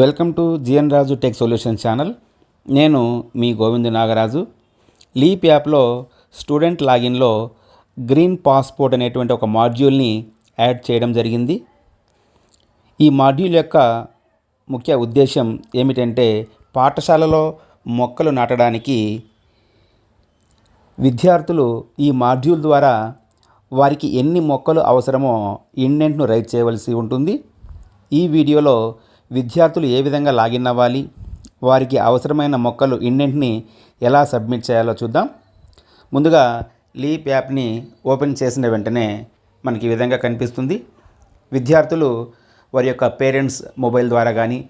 Welcome to GN Raju tech solution channel. నేను మీ Govind Nagaraju. Leap యాప్లో స్టూడెంట్ లాగిన్లో గ్రీన్ పాస్పోర్ట్ అనేటువంటి ఒక మాడ్యూల్ని యాడ్ చేయడం జరిగింది. ఈ మాడ్యూల్ యొక్క ముఖ్య ఉద్దేశం ఏమిటంటే పాఠశాలలో మొక్కలు నాటడానికి విద్యార్థులు ఈ మాడ్యూల్ ద్వారా వారికి ఎన్ని మొక్కలు అవసరమో ఇండెంట్ను రైట్ చేయవలసి ఉంటుంది. ఈ వీడియోలో విద్యార్థులు ఏ విధంగా లాగిన్ అవ్వాలి వారికి అవసరమైన మొక్కలు ఇన్నింటిని ఎలా సబ్మిట్ చేయాలో చూద్దాం. ముందుగా లీప్ యాప్ని ఓపెన్ చేసిన వెంటనే మనకి ఈ విధంగా కనిపిస్తుంది. విద్యార్థులు వారి యొక్క పేరెంట్స్ మొబైల్ ద్వారా కానీ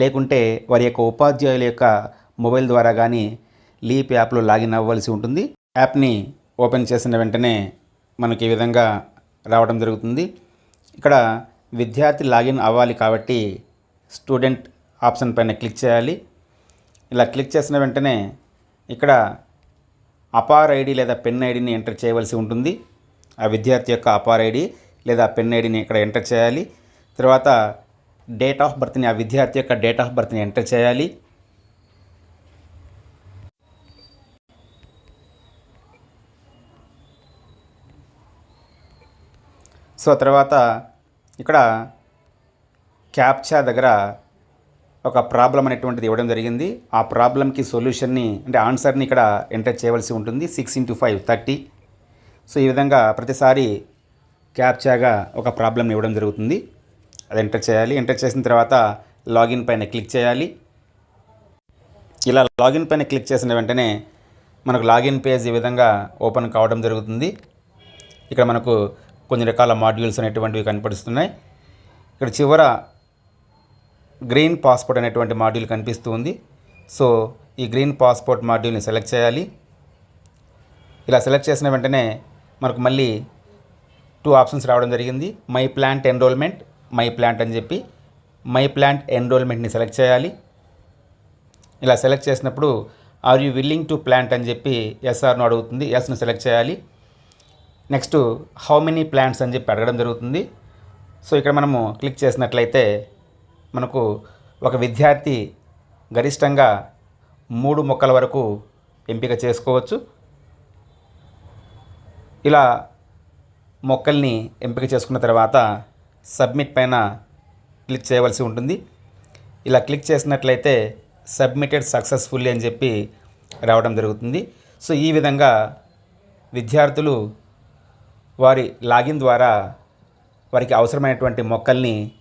లేకుంటే వారి యొక్క ఉపాధ్యాయుల యొక్క మొబైల్ ద్వారా కానీ లీప్ యాప్లో లాగిన్ అవ్వాల్సి ఉంటుంది. యాప్ని ఓపెన్ చేసిన వెంటనే మనకి ఈ విధంగా రావడం జరుగుతుంది. ఇక్కడ విద్యార్థి లాగిన్ అవ్వాలి కాబట్టి స్టూడెంట్ ఆప్షన్ పైన క్లిక్ చేయాలి. ఇలా క్లిక్ చేసిన వెంటనే ఇక్కడ అపార్ ఐడి లేదా పెన్ ఐడిని ఎంటర్ చేయవలసి ఉంటుంది. ఆ విద్యార్థి యొక్క అపార్ ఐడి లేదా పెన్ ఐడిని ఇక్కడ ఎంటర్ చేయాలి. తర్వాత డేట్ ఆఫ్ బర్త్ని ఆ విద్యార్థి యొక్క డేట్ ఆఫ్ బర్త్ని ఎంటర్ చేయాలి. సో తర్వాత ఇక్కడ క్యాప్చా దగ్గర ఒక ప్రాబ్లం అనేటువంటిది ఇవ్వడం జరిగింది. ఆ ప్రాబ్లంకి సొల్యూషన్ని అంటే ఆన్సర్ని ఇక్కడ ఎంటర్ చేయవలసి ఉంటుంది. Six into five thirty. So ఈ విధంగా ప్రతిసారి క్యాప్చాగా ఒక ప్రాబ్లమ్ని ఇవ్వడం జరుగుతుంది. అది ఎంటర్ చేయాలి. ఎంటర్ చేసిన తర్వాత లాగిన్ పైన క్లిక్ చేయాలి. ఇలా లాగిన్ పైన క్లిక్ చేసిన వెంటనే మనకు లాగిన్ పేజ్ ఈ విధంగా ఓపెన్ కావడం జరుగుతుంది. ఇక్కడ మనకు కొన్ని రకాల మాడ్యూల్స్ అనేటువంటివి కనపడుస్తున్నాయి. ఇక్కడ చివర గ్రీన్ పాస్పోర్ట్ అనేటువంటి మాడ్యూల్ కనిపిస్తుంది సో ఈ గ్రీన్ పాస్పోర్ట్ మాడ్యూల్ని సెలెక్ట్ చేయాలి. ఇలా సెలెక్ట్ చేసిన వెంటనే మనకు మళ్ళీ టూ ఆప్షన్స్ రావడం జరిగింది. My plant enrollment my plant అని చెప్పి మై ప్లాంట్ ఎన్రోల్మెంట్ని సెలెక్ట్ చేయాలి. ఇలా సెలెక్ట్ చేసినప్పుడు are you willing to plant అని చెప్పి ఎస్ఆర్ను అడుగుతుంది. ఎస్ను సెలెక్ట్ చేయాలి. నెక్స్ట్ హౌ మెనీ ప్లాంట్స్ అని చెప్పి అడగడం జరుగుతుంది. సో ఇక్కడ మనము క్లిక్ చేసినట్లయితే మనకు ఒక విద్యార్థి గరిష్టంగా మూడు మొక్కల వరకు ఎంపిక చేసుకోవచ్చు. ఇలా మొక్కల్ని ఎంపిక చేసుకున్న తర్వాత సబ్మిట్ పైన క్లిక్ చేయవలసి ఉంటుంది. ఇలా క్లిక్ చేసినట్లయితే సబ్మిటెడ్ సక్సెస్ఫుల్లీ అని చెప్పి రావడం జరుగుతుంది. సో ఈ విధంగా విద్యార్థులు వారి లాగిన్ ద్వారా వారికి అవసరమైనటువంటి మొక్కల్ని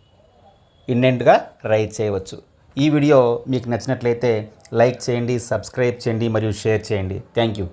ఇండెంట్గా రైట్ చేయవచ్చు. ఈ వీడియో మీకు నచ్చినట్లయితే లైక్ చేయండి సబ్స్క్రైబ్ చేయండి మరియు షేర్ చేయండి. Thank you.